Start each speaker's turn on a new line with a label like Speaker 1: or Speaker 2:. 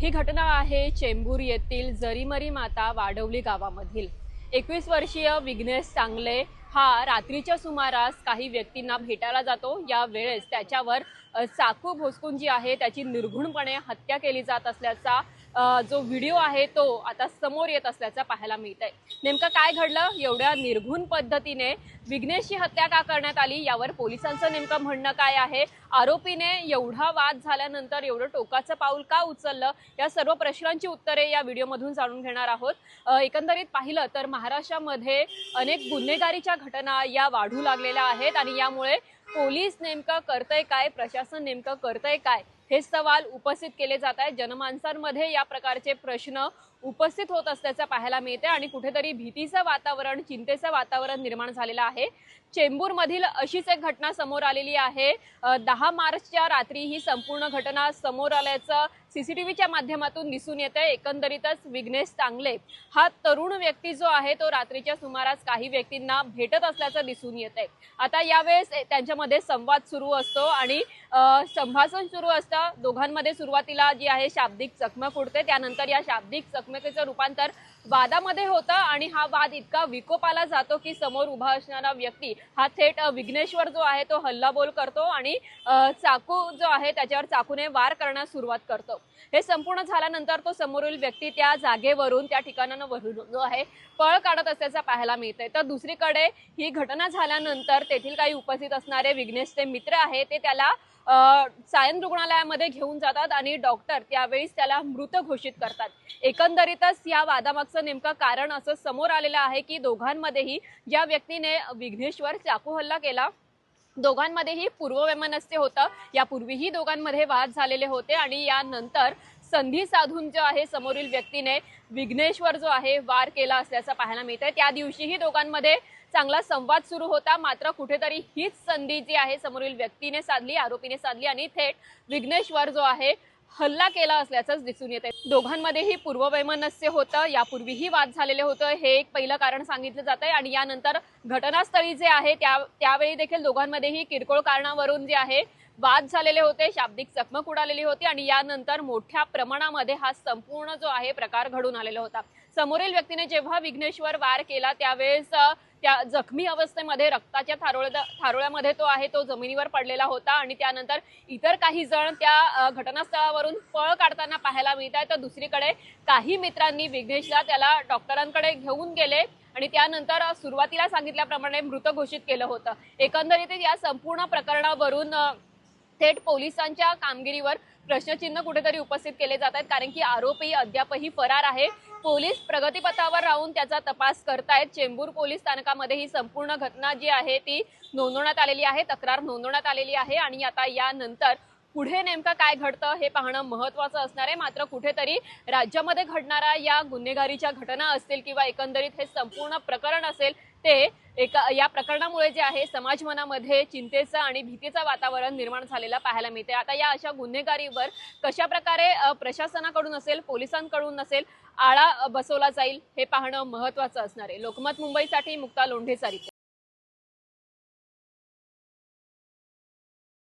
Speaker 1: ही घटना आहे चेंबूर येथील जरीमरी माता वाडवली गावामधील. एकवीस वर्षीय विघ्नेश चांगले हा रात्रीच्या सुमारास काही व्यक्तींना भेटायला जातो. या वेळेस त्याच्यावर चाकू भोसकून जी आहे त्याची निर्घुणपणे हत्या केली जात असल्याचा जो व्हिडिओ आहे तो आता समोर येत असल्याचा पाहायला मिळत आहे नेमकं काय घडलं? एवढ्या निर्घुण पद्धतीने विघ्नेशची हत्या का करण्यात आली? यावर पोलिसांचं नेमकं म्हणणं काय आहे? आरोपीने एवढा वाद झाल्यानंतर एवढं टोकाचं पाऊल का उचललं? या सर्व प्रश्नांची उत्तरे या व्हिडिओमधून जाणून घेणार आहोत. एकंदरीत पाहिलं तर महाराष्ट्रामध्ये अनेक गुन्हेगारीच्या घटना या वाढू लागलेल्या आहेत आणि यामुळे पोलीस नेमकं करतंय काय? प्रशासन नेमकं करतंय काय? हे सवाल उपस्थित केले जात आहेत. जनमानसांमध्ये या प्रकारचे प्रश्न उपस्थित होत असल्याचं पाहायला मिळते आणि कुठेतरी भीतीचं वातावरण चिंतेचं वातावरण निर्माण झालेलं आहे. चेंबूरमधील अशीच एक घटना समोर आलेली आहे. दहा मार्चच्या रात्री ही संपूर्ण घटना समोर आल्याचं सीसीटीव्हीच्या माध्यमातून दिसून येते एकंदरीतच विघ्नेश चांगले हा तरुण व्यक्ती जो आहे तो रात्रीच्या सुमारास काही व्यक्तींना भेटत असल्याचं दिसून येते आता यावेळेस त्यांच्यामध्ये संवाद सुरू असतो आणि संभाषण सुरू असतं. दोघांमध्ये सुरुवातीला जी आहे शाब्दिक चकमक उडते. त्यानंतर या शाब्दिक चकमकीचं रूपांतर वादामध्ये होतं आणि हा वाद इतका विकोपाला जातो की समोर उभा असणारा व्यक्ती हा थेट विघ्नेश्वर जो आहे तो हल्लाबोल करतो आणि चाकू जो आहे त्याच्यावर चाकूने वार करण्यास सुरुवात करतो. हे संपूर्ण झाल्यानंतर तो समोरील व्यक्ती त्या जागेवरून त्या ठिकाणावरून जो आहे पळ काढत असल्याचा पाहायला मिळतंय. तर दुसरीकडे ही घटना झाल्यानंतर तेथील काही उपस्थित असणारे विघ्नेशचे मित्र आहे ते त्याला सायन रुग्णालयामध्ये घेऊन जातात आणि डॉक्टर त्यावेळीच त्याला मृत घोषित करतात. एकंदरीतच या वादामागचं नेमकं कारण असं समोर आलेलं आहे की दोघांमध्येही ज्या व्यक्तीने विघ्नेश्वर चाकू हल्ला केला. दोघांमध्येही पूर्ववैमनस्य होतं. यापूर्वीही दोघांमध्ये वाद झालेले होते आणि यानंतर संधी साधून जो आहे समोरील व्यक्तीने विघ्नेश्वर जो आहे वार केला असल्याचं पाहायला मिळतंय. त्या दिवशीही दोघांमध्ये चांगला संवाद सुरू होता. मात्र कुठेतरी हीच संधी जी आहे समोरील व्यक्तीने साधली आरोपीने साधली आणि थेट विघ्नेश्वर जो आहे हल्ला केला असल्याचंच दिसून येते दोघांमध्येही पूर्ववैमनस्य होतं. यापूर्वीही वाद झालेले होतं. हे एक पहिलं कारण सांगितलं जात आहे आणि यानंतर घटनास्थळी जे आहे त्या त्यावेळी देखील दोघांमध्येही किरकोळ कारणावरून जे आहे वाद झालेले होते. शाब्दिक चकमक उडालेली होती. आणि यानंतर मोठ्या प्रमाणामध्ये हा संपूर्ण जो आहे प्रकार घडून आलेला होता. समोरील व्यक्तीने जेव्हा विघ्नेश्वर वार केला त्यावेळेस त्या जखमी अवस्थेमध्ये रक्ताच्या थारोळ्या थारोळ्यामध्ये तो आहे तो जमिनीवर पडलेला होता आणि त्यानंतर इतर काही जण त्या घटनास्थळावरून पळ काढताना पाहायला मिळत आहे. तर दुसरीकडे काही मित्रांनी विघ्नेशला त्याला डॉक्टरांकडे घेऊन गेले आणि त्यानंतर सुरुवातीला सांगितल्याप्रमाणे मृत घोषित केलं होतं. एकंदरीत या संपूर्ण प्रकरणावरून थेट पोलिसांच्या कामगिरीवर प्रश्नचिन्ह कुठेतरी उपस्थित केले जात आहेत कारण की आरोपी अद्यापही फरार आहे. पोलीस प्रगतीपथावर राहून त्याचा तपास करतायत. चेंबूर पोलीस स्थानकामध्ये ही संपूर्ण घटना जी आहे ती नोंदवण्यात आलेली आहे तक्रार नोंदवण्यात आलेली आहे आणि आता यानंतर पुढे नेमकं काय घडतं हे पाहणं महत्वाचं असणार आहे. मात्र कुठेतरी राज्यामध्ये घडणाऱ्या या गुन्हेगारीच्या घटना असतील किंवा एकंदरीत हे संपूर्ण प्रकरण असेल ते एका या प्रकरणामुळे जे आहे समाज मनामध्ये चिंतेचं आणि भीतीचं वातावरण निर्माण झालेलं पाहायला मिळते आता या अशा गुन्हेगारीवर कशा प्रकारे प्रशासनाकडून असेल पोलिसांकडून असेल आळा बसवला जाईल हे पाहणं महत्वाचं असणार आहे. लोकमत मुंबईसाठी मुक्ता लोंढेचा रिपोर्ट